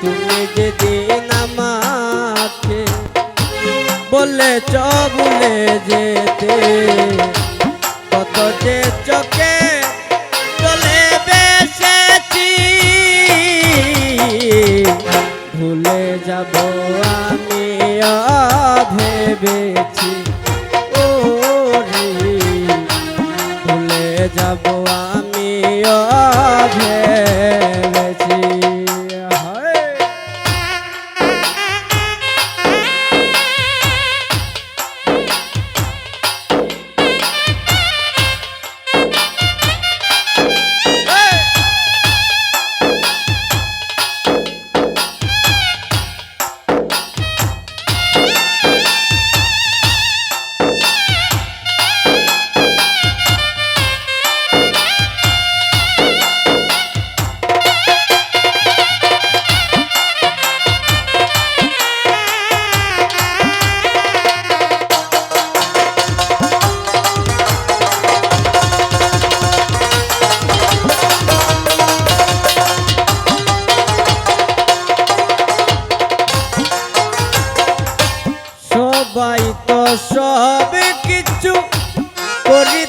তুমি যেদিন ভুলে যেতে, কত যে চোখে চলে বেসেছি, ভুলে যাব আমি ভেবেছি ও ভুলে যাব আমি ভেবেছি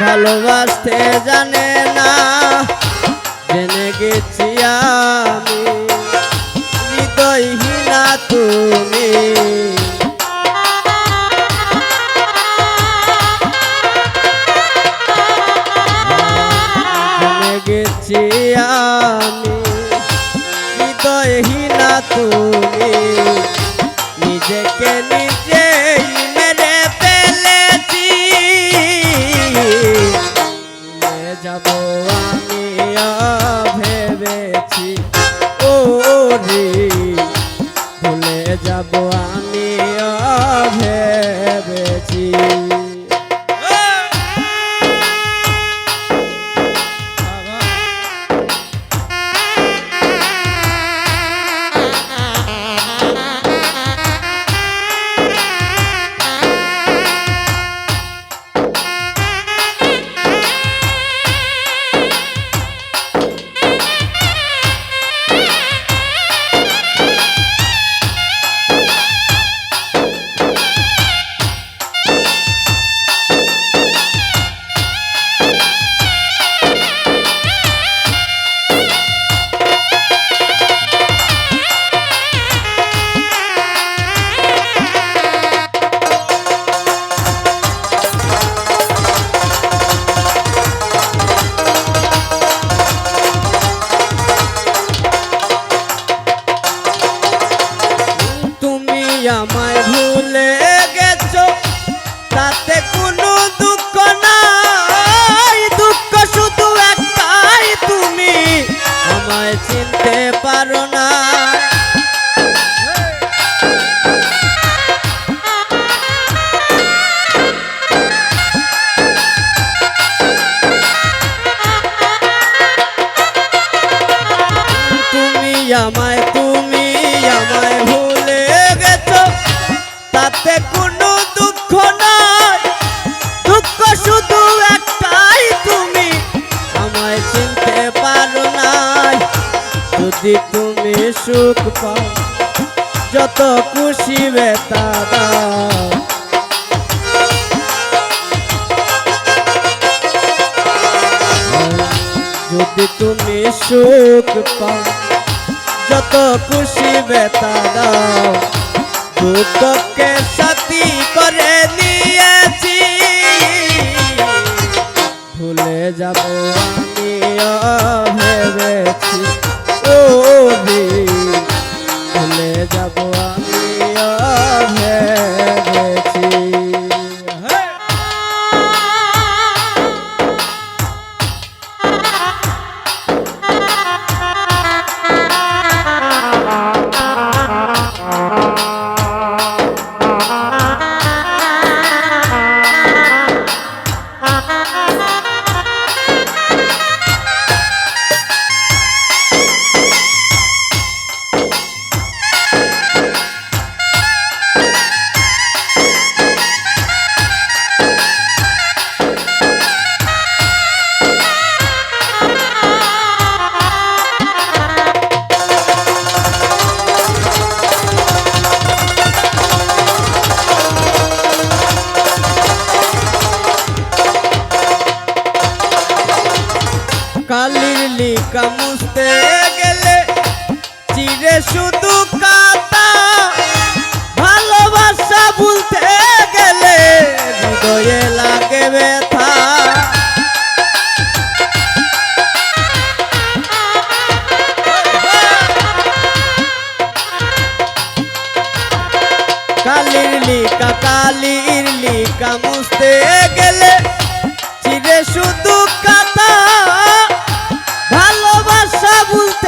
ভালোবাসতে জানে না। জেনে গেছি আমি না তুমি। জেনে গেছি যাব আমায় ভুলে কোনো তুমি। আমায় চিনতে সুখ পাও, যত খুশি বেতা দাও। যদি তুমি সুখ পাও, যত খুশি বেতা দাও। দুঃখকে সাথী করে নিয়েছি। ভুলে যাব শুধু কাতা ভালোবাসা ভুলতে গেলে হৃদয়ে লাগে ব্যথা। কালির লিকা কালির লিকা মুছতে গেলে চিরে শুধু কাতা ভালোবাসা ভুলতে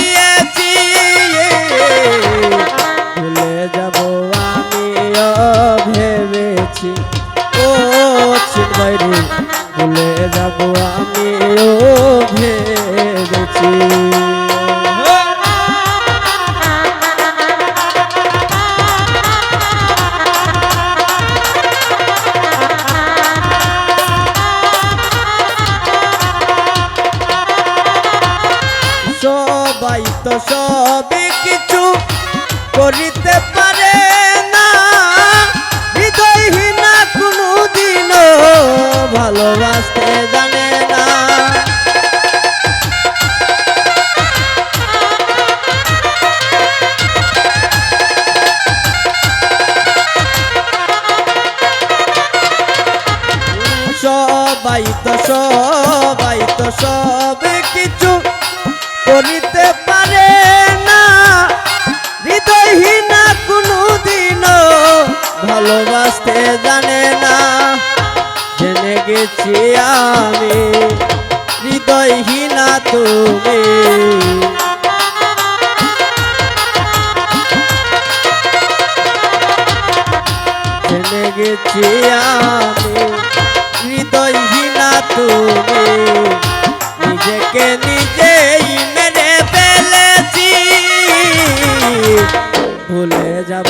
চিন্তাইরে ভুলে যাব আমিও ভেবেছি। সবাই তো সবই কিছু করিতে পারে। ভালোবাসতে জানে গেছি আমি হৃদয়হীনা তুমি। জেনে গেছি আমি হৃদয়হীনা তুমি। নিজেকে নিজেই মেরে ফেলেছি। ভুলে যাব